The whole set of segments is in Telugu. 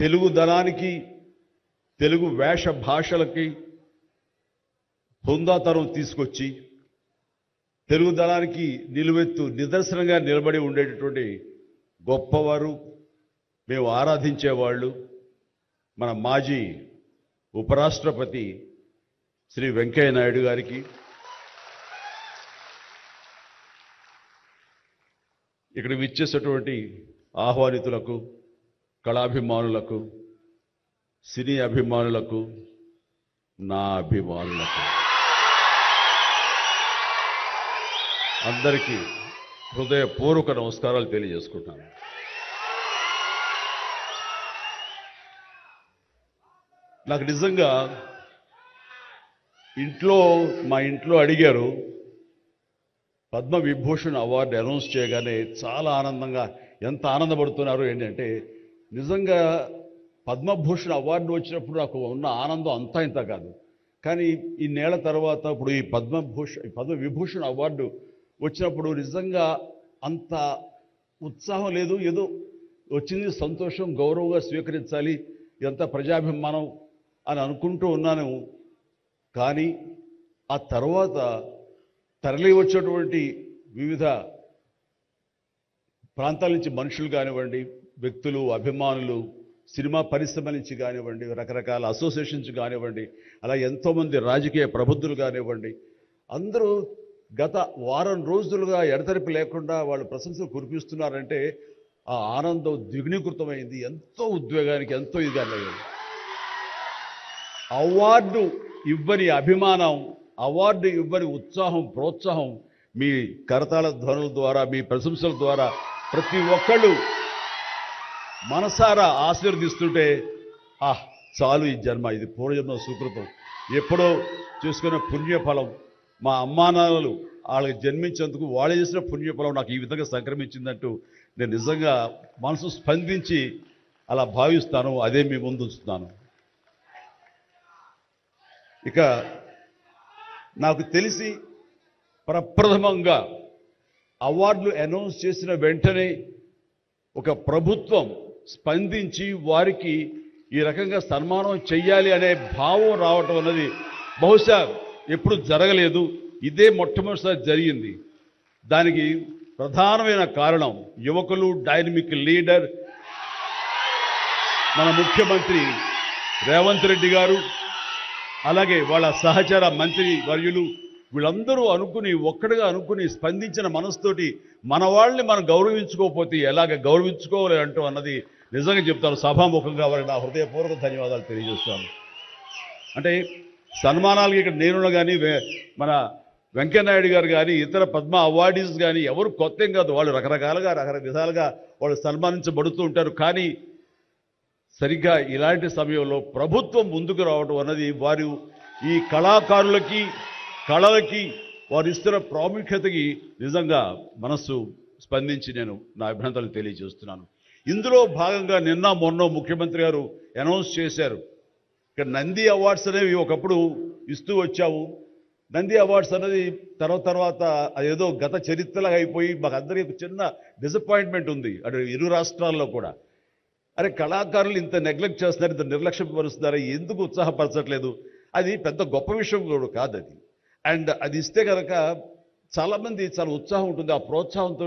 తెలుగు ధనానికి తెలుగు వేష భాషలకి హుందాతనం తీసుకొచ్చి తెలుగు దళానికి నిలువెత్తు నిదర్శనంగా నిలబడి ఉండేటటువంటి గొప్పవారు మేము ఆరాధించేవాళ్ళు మన మాజీ ఉపరాష్ట్రపతి శ్రీ వెంకయ్య నాయుడు గారికి. ఇక్కడ విచ్చేసేటువంటి ఆహ్వానితులకు కళాభిమానులకు సినీ అభిమానులకు నా అభిమానులకు. అందరికీ హృదయపూర్వక నమస్కారాలు తెలియజేసుకుంటాను. నాకు నిజంగా ఇంట్లో మా ఇంట్లో అడిగారు పద్మ విభూషణ్ అవార్డు అనౌన్స్ చేయగానే చాలా ఆనందంగా ఎంత ఆనందపడుతున్నారు ఏంటంటే నిజంగా పద్మభూషణ్ అవార్డు వచ్చినప్పుడు నాకు ఉన్న ఆనందం అంతా ఇంత కాదు. కానీ ఈ నేల తర్వాత ఇప్పుడు ఈ పద్మభూషణ్ ఈ పద్మ విభూషణ్ అవార్డు వచ్చినప్పుడు నిజంగా అంత ఉత్సాహం లేదు. ఏదో వచ్చింది సంతోషం గౌరవంగా స్వీకరించాలి ఎంత ప్రజాభిమానం అని అనుకుంటూ ఉన్నాను. కానీ ఆ తర్వాత తరలి వచ్చేటువంటి వివిధ ప్రాంతాల నుంచి మనుషులు కానివ్వండి వ్యక్తులు అభిమానులు సినిమా పరిశ్రమ నుంచి కానివ్వండి రకరకాల అసోసియేషన్స్ కానివ్వండి అలా ఎంతోమంది రాజకీయ ప్రబుద్ధులు కానివ్వండి అందరూ గత వారం రోజులుగా ఎడతెరిపి లేకుండా వాళ్ళు ప్రశంసలు కురిపిస్తున్నారంటే ఆ ఆనందం ద్విగుణీకృతమైంది. ఎంతో ఉద్వేగానికి ఎంతో ఇదిగా అయ్యింది అవార్డు ఇవ్వని అభిమానం అవార్డు ఇవ్వని ఉత్సాహం ప్రోత్సాహం మీ కరతాళ ధ్వనుల ద్వారా మీ ప్రశంసల ద్వారా ప్రతి ఒక్కళ్ళు మనసారా ఆశీర్వదిస్తుంటే ఆ చాలు ఈ జన్మ. ఇది పూర్వజన్మ సుకృతం. ఎప్పుడో చూసుకున్న పుణ్యఫలం. మా అమ్మానాన్నలు వాళ్ళకి జన్మించేందుకు వాళ్ళు చేసిన పుణ్యఫలం నాకు ఈ విధంగా సంక్రమించిందంటూ నేను నిజంగా మనసు స్పందించి అలా భావిస్తాను. అదే మీ ముందు ఉంచుతాను ఇక నాకు తెలిసి ప్రప్రథమంగా అవార్డులు అనౌన్స్ చేసిన వెంటనే ఒక ప్రభుత్వం స్పందించి వారికి ఈ రకంగా సన్మానం చెయ్యాలి అనే భావం రావటం అన్నది బహుశా ఎప్పుడు జరగలేదు. ఇదే మొట్టమొదటిసారి జరిగింది. దానికి ప్రధానమైన కారణం యువకులు డైనమిక్ లీడర్ మన ముఖ్యమంత్రి రేవంత్ రెడ్డి గారు అలాగే వాళ్ళ సహచర మంత్రి వర్యులు వీళ్ళందరూ అనుకుని ఒక్కడిగా అనుకుని స్పందించిన మనసుతోటి మన వాళ్ళని మనం గౌరవించుకోకపోతే ఎలాగ గౌరవించుకోవాలి అంటూ అన్నది నిజంగా చెప్తాను సభాముఖంగా వారికి నా హృదయపూర్వక ధన్యవాదాలు తెలియజేస్తాను. అంటే సన్మానాలకి ఇక్కడ నేను కానీ మన వెంకయ్యనాయుడు గారు కానీ ఇతర పద్మ అవార్డీస్ కానీ ఎవరు కొత్త కాదు. వాళ్ళు రకరకాలుగా రకరకాల విధాలుగా వాళ్ళు సన్మానించబడుతూ ఉంటారు. కానీ సరిగ్గా ఇలాంటి సమయంలో ప్రభుత్వం ముందుకు రావడం అన్నది వారు ఈ కళాకారులకి కళలకి వారు ఇస్తున్న ప్రాముఖ్యతకి నిజంగా మనస్సు స్పందించి నేను నా అభినందనలు తెలియజేస్తున్నాను. ఇందులో భాగంగా నిన్న మొన్న ముఖ్యమంత్రి గారు అనౌన్స్ చేశారు. ఇక్కడ నంది అవార్డ్స్ అనేవి ఒకప్పుడు ఇస్తూ వచ్చావు. నంది అవార్డ్స్ అనేది తర్వాత తర్వాత అదేదో గత చరిత్రలాగా అయిపోయి మాకు అందరికీ ఒక చిన్న డిసప్పాయింట్మెంట్ ఉంది. అటు ఇరు రాష్ట్రాల్లో కూడా. అరే కళాకారులు ఇంత నెగ్లెక్ట్ చేస్తున్నారు ఇంత నిర్లక్ష్యం ఎందుకు ఉత్సాహపరచట్లేదు? అది పెద్ద గొప్ప విషయం కూడా కాదు అది అండ్ అది ఇస్తే కనుక చాలామంది చాలా ఉత్సాహం ఉంటుంది ఆ ప్రోత్సాహంతో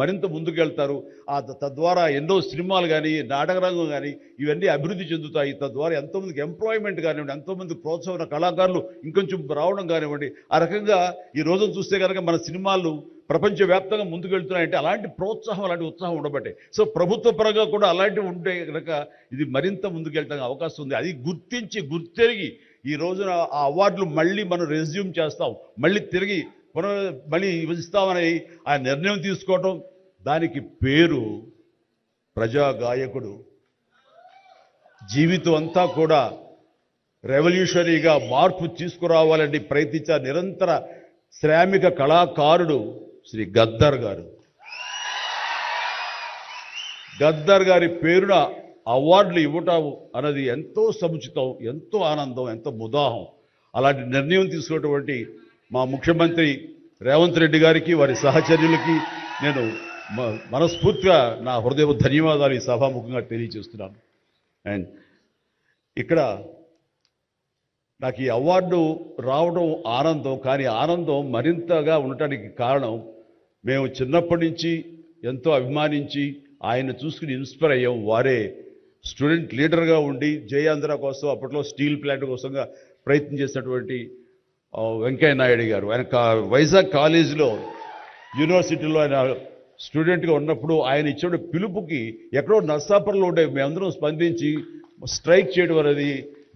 మరింత ముందుకెళ్తారు. ఆ తద్వారా ఎన్నో సినిమాలు కానీ నాటక రంగం కానీ ఇవన్నీ అభివృద్ధి చెందుతాయి. తద్వారా ఎంతోమందికి ఎంప్లాయ్మెంట్ కానివ్వండి ఎంతోమంది ప్రోత్సాహం కళాకారులు ఇంకొంచెం రావడం కానివ్వండి ఆ రకంగా ఈ రోజున చూస్తే కనుక మన సినిమాలు ప్రపంచవ్యాప్తంగా ముందుకెళ్తున్నాయంటే అలాంటి ప్రోత్సాహం అలాంటి ఉత్సాహం ఉండబట్టే. సో ప్రభుత్వ పరంగా కూడా అలాంటివి ఉంటే కనుక ఇది మరింత ముందుకెళ్ళడానికి అవకాశం ఉంది. అది గుర్తించి గుర్తెరిగి ఈ రోజున ఆ అవార్డులు మళ్ళీ మనం రెజ్యూమ్ చేస్తాం. మళ్ళీ తిరిగి పునర్ మళ్ళీ విభజిస్తామని ఆ నిర్ణయం తీసుకోవటం దానికి పేరు ప్రజా గాయకుడు జీవితం అంతా కూడా రెవల్యూషనరీగా మార్పు తీసుకురావాలని ప్రయత్నించే నిరంతర శ్రామిక కళాకారుడు శ్రీ గద్దర్ గారు. గద్దర్ గారి పేరున అవార్డులు ఇవ్వటం అన్నది ఎంతో సముచితం ఎంతో ఆనందం ఎంతో ముదాహం. అలాంటి నిర్ణయం తీసుకున్నటువంటి మా ముఖ్యమంత్రి రేవంత్ రెడ్డి గారికి వారి సహచర్యులకి నేను మనస్ఫూర్తిగా నా హృదయ ధన్యవాదాలు ఈ సభాముఖంగా తెలియజేస్తున్నాను. అండ్ ఇక్కడ నాకు ఈ అవార్డు రావడం ఆనందం కానీ ఆనందం మరింతగా ఉండటానికి కారణం మేము చిన్నప్పటి నుంచి ఎంతో అభిమానించి ఆయన చూసుకుని ఇన్స్పైర్ అయ్యాం. వారే స్టూడెంట్ లీడర్గా ఉండి జయాంధ్ర కోసం అప్పట్లో స్టీల్ ప్లాంట్ కోసంగా ప్రయత్నం చేసినటువంటి వెంకయ్య నాయుడు గారు. ఆయన వైజాగ్ కాలేజీలో యూనివర్సిటీలో ఆయన స్టూడెంట్గా ఉన్నప్పుడు ఆయన ఇచ్చిన పిలుపుకి ఎక్కడో నర్సాపురంలో ఉండే మేమందరం స్పందించి స్ట్రైక్ చేయడం అనేది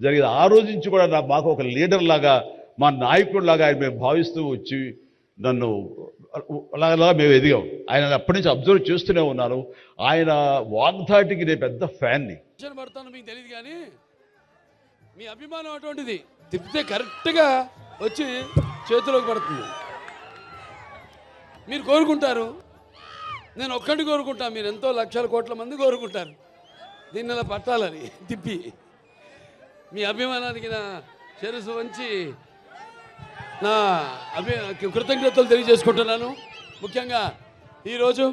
జరిగింది. ఆ రోజు నుంచి కూడా నా మాకు ఒక లీడర్ లాగా మా నాయకుడిలాగా ఆయన మేము భావిస్తూ వచ్చి నన్ను అలా మేము ఎదిగాం. ఆయన అప్పటి నుంచి అబ్జర్వ్ చేస్తూనే ఉన్నాను ఆయన వాగ్ధాటికి నేను పెద్ద ఫ్యాన్ని. పడతాను మీకు తెలియదు కానీ మీ అభిమానం అటువంటిది. తిప్పితే కరెక్ట్గా వచ్చి చేతిలోకి పడుతుంది. మీరు కోరుకుంటారు? నేను ఒక్కటి కోరుకుంటా మీరు ఎంతో లక్షల కోట్ల మంది కోరుకుంటారు. దీన్ని అలా పట్టాలని? తిప్పి. మీ అభిమానానికి నా శిరస్సు వంచి నా అభి కృతజ్ఞతలు తెలియజేసుకుంటున్నాను. ముఖ్యంగా ఈరోజు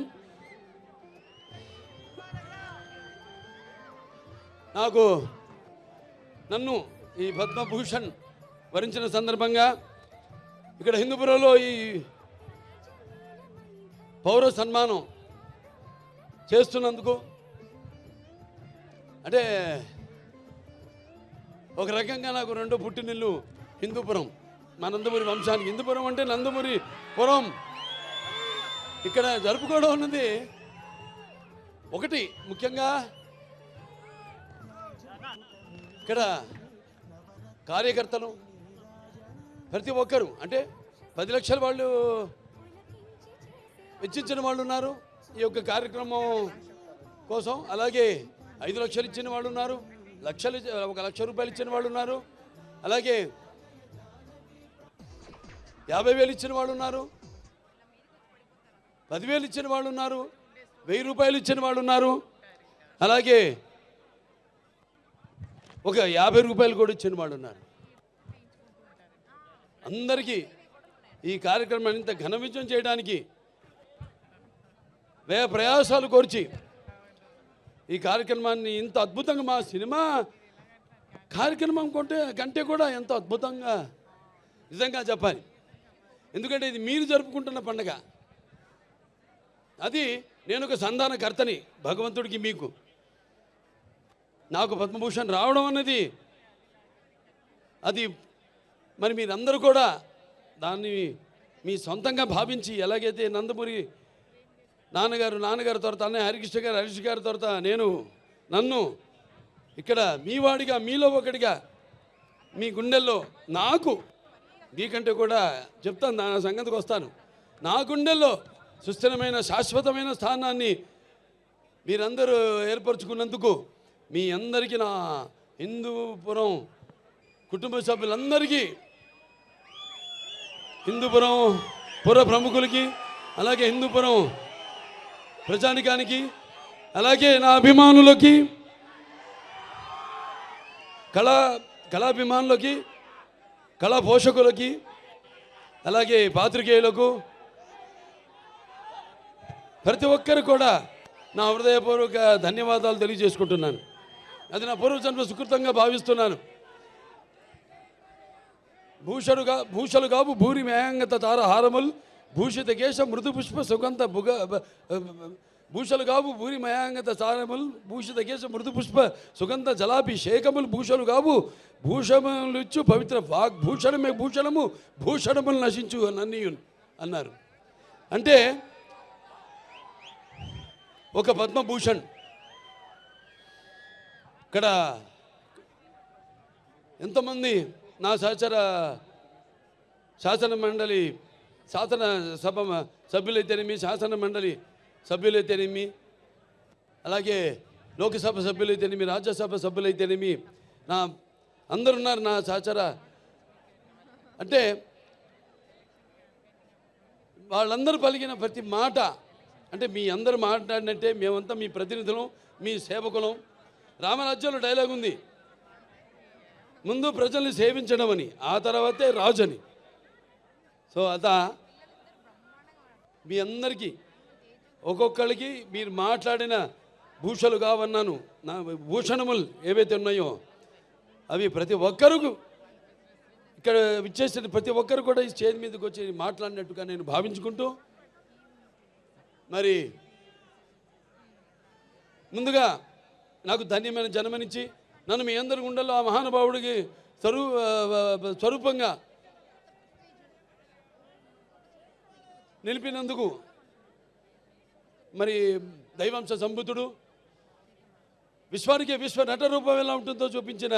నాకు నన్ను ఈ పద్మభూషణ్ వరించిన సందర్భంగా ఇక్కడ హిందూపురంలో ఈ పౌర సన్మానం చేస్తున్నందుకు అంటే ఒక రకంగా నాకు రెండో పుట్టినిల్లు హిందూపురం మా నందమూరి వంశానికి. హిందూపురం అంటే నందమూరి పురం. ఇక్కడ జరుపుకోవడం ఉన్నది ఒకటి ముఖ్యంగా ఇక్కడ కార్యకర్తలు ప్రతి ఒక్కరు అంటే పది లక్షల వాళ్ళు వెచ్చించిన వాళ్ళు ఉన్నారు. ఈ యొక్క కార్యక్రమం కోసం అలాగే ఐదు లక్షలు ఇచ్చిన వాళ్ళు ఉన్నారు. లక్షలు ఒక లక్ష రూపాయలు ఇచ్చిన వాళ్ళు ఉన్నారు. అలాగే యాభై వేలు ఇచ్చిన వాళ్ళు ఉన్నారు. పదివేలు ఇచ్చిన వాళ్ళు ఉన్నారు. వెయ్యి రూపాయలు ఇచ్చిన వాళ్ళు ఉన్నారు. అలాగే ఒక యాభై రూపాయలు కూడా ఇచ్చిన వాళ్ళు ఉన్నారు. అందరికీ ఈ కార్యక్రమాన్ని ఇంత ఘన విజయం చేయడానికి వ్యయ ప్రయాసాలు కోర్చి ఈ కార్యక్రమాన్ని ఇంత అద్భుతంగా మా సినిమా కార్యక్రమం కొంటే కంటే కూడా ఎంతో అద్భుతంగా నిజంగా చెప్పాలి. ఎందుకంటే ఇది మీరు జరుపుకుంటున్న పండగ. అది నేను ఒక సంధానకర్తని భగవంతుడికి మీకు. నాకు పద్మభూషణ్ రావడం అన్నది అది మరి మీరందరూ కూడా దాన్ని మీ సొంతంగా భావించి ఎలాగైతే నందమూరి నాన్నగారు నాన్నగారి తర్వాత అన్నయ్య హరికృష్ణ గారు హరీష్ గారి తర్వాత నేను నన్ను ఇక్కడ మీ వాడిగా మీలో ఒకటిగా మీ గుండెల్లో నాకు మీకంటే కూడా చెప్తాను నా సంగతికి వస్తాను. నా గుండెల్లో సుస్థిరమైన శాశ్వతమైన స్థానాన్ని మీరందరూ ఏర్పరచుకున్నందుకు మీ అందరికీ నా హిందూపురం కుటుంబ సభ్యులందరికీ హిందూపురం పుర ప్రముఖులకి అలాగే హిందూపురం ప్రజానికానికి అలాగే నా అభిమానులకి కళా కళాభిమానులకి కళా పోషకులకి అలాగే పాత్రికేయులకు ప్రతి ఒక్కరు కూడా నా హృదయపూర్వక ధన్యవాదాలు తెలియజేసుకుంటున్నాను. అది నా పూర్వజన్మ సుకృతంగా భావిస్తున్నాను. భూషడుగా భూషలుగాబు భూరి మేయంగత తార హారముల్ భూషిత కేశ మృదు పుష్ప సుగంధ భుగ భూషలుగాబు భూరి మయాంగత సారముల్ భూషిత కేశ మృదు పుష్ప సుగంధ జలాభిషేకములు భూషలు కావు భూషములిచ్చు పవిత్ర వాగ్ భూషణమే భూషణము భూషణములు నశించు నన్నీయున్ అన్నారు. అంటే ఒక పద్మభూషణ్ ఇక్కడ ఎంతమంది నా సహచర శాసన మండలి శాసన సభ సభ్యులైతేనేమి శాసన మండలి సభ్యులైతేనేమి అలాగే లోకసభ సభ్యులైతేనేమి రాజ్యసభ సభ్యులైతేనేమి నా అందరు ఉన్నారు నా సహచర. అంటే వాళ్ళందరూ పలికిన ప్రతి మాట అంటే మీ అందరూ మాట్లాడినట్టే మేమంతా మీ ప్రతినిధులం మీ సేవకులం. రామరాజ్యంలో డైలాగ్ ఉంది. ముందు ప్రజల్ని సేవించడం అని ఆ తర్వాతే రాజు అని సో అత మీ అందరికీ ఒక్కొక్కరికి మీరు మాట్లాడిన భూషలు కావన్నాను నా భూషణములు ఏవైతే ఉన్నాయో అవి ప్రతి ఒక్కరికి ఇక్కడ విచ్చేసిన ప్రతి ఒక్కరు కూడా ఈ స్టేజ్ మీదకి వచ్చి మాట్లాడినట్టుగా నేను భావించుకుంటూ మరి ముందుగా నాకు ధన్యమైన జన్మనిచ్చి నన్ను మీ అందరి గుండెల్లో ఆ మహానుభావుడికి స్వరూ స్వరూపంగా నిలిపినందుకు మరి దైవాంశ సంబుతుడు విశ్వానికి విశ్వ నట రూపం ఎలా ఉంటుందో చూపించిన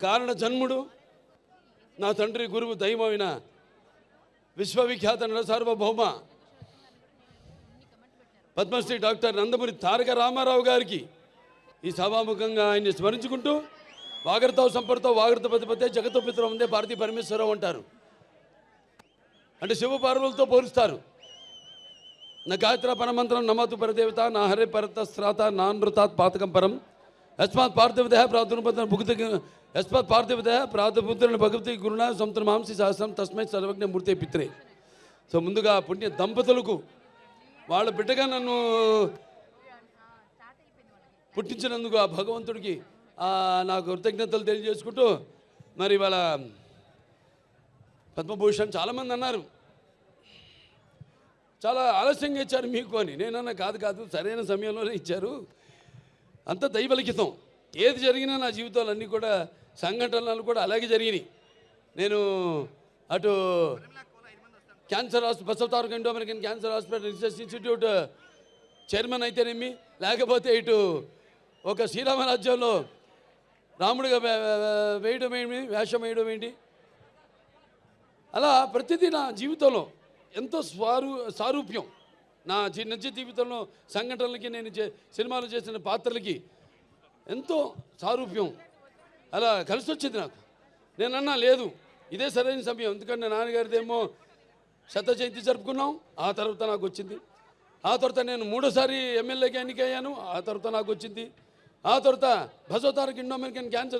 కారణ జన్ముడు నా తండ్రి గురువు దైవమైన విశ్వవిఖ్యాత నట సార్వభౌమ పద్మశ్రీ డాక్టర్ నందమూరి తారక రామారావు గారికి ఈ సభాముఖంగా ఆయన్ని స్మరించుకుంటూ వాగర్తో సంపర్తో వాగర్త పతిపతే జగతో పిత్రం ఉందే భారతీ పరమేశ్వరరావు అంటారు. అంటే శివపార్వలతో పోలుస్తారు. నా గాయత్ర పరమంత్రం నమతు పరదేవత నా హరే పరత శ్రాత నా నృతాత్ పాతకం పరం. యస్మాత్ పార్థివదేహ ప్రాతుర్పద భుక్తి యస్మాత్ పార్థివదేహ ప్రాతుపుత్రుని భగవతి గురుణ సముద్ర మాంసి సహస్రం తస్మై సర్వజ్ఞ మూర్తి పిత్రే. సో ముందుగా పుణ్య దంపతులకు వాళ్ళ బిడ్డగా నన్ను పుట్టించినందుకు ఆ భగవంతుడికి నాకు కృతజ్ఞతలు తెలియజేసుకుంటూ మరి వాళ్ళ పద్మభూషణ్ చాలామంది అన్నారు. చాలా ఆలస్యంగా ఇచ్చారు మీకు అని. నేనన్నా కాదు కాదు సరైన సమయంలోనే ఇచ్చారు. అంత దైవలిఖితం. ఏది జరిగినా నా జీవితాలు అన్నీ కూడా సంఘటనలు కూడా అలాగే జరిగినాయి. నేను అటు cancer hospital Basavataraka Indo American cancer hospital research institute chairman అయితేనేమి లేకపోతే ఇటు ఒక శ్రీరామ రాజ్యంలో రాముడిగా వేయడం ఏంటి? వేషం వేయడం ఏంటి? అలా ప్రతిదీ నా జీవితంలో ఎంతో స్వారు సారూప్యం. నా జీ- నిజ జీవితంలో సంఘటనలకి నేను చే సినిమాలు చేసిన పాత్రలకి ఎంతో సారూప్యం. అలా కలిసి వచ్చింది నాకు. నేను అన్నా లేదు. ఇదే సరైన సమయం. ఎందుకంటే నాన్నగారిదేమో శత జయంతి జరుపుకున్నాం. ఆ తర్వాత నాకు వచ్చింది. ఆ తర్వాత నేను మూడోసారి ఎమ్మెల్యేగా ఎన్నికయ్యాను. ఆ తర్వాత నాకు వచ్చింది. ఆ తర్వాత బసవతారక ఇండో అమెరికన్ క్యాన్సర్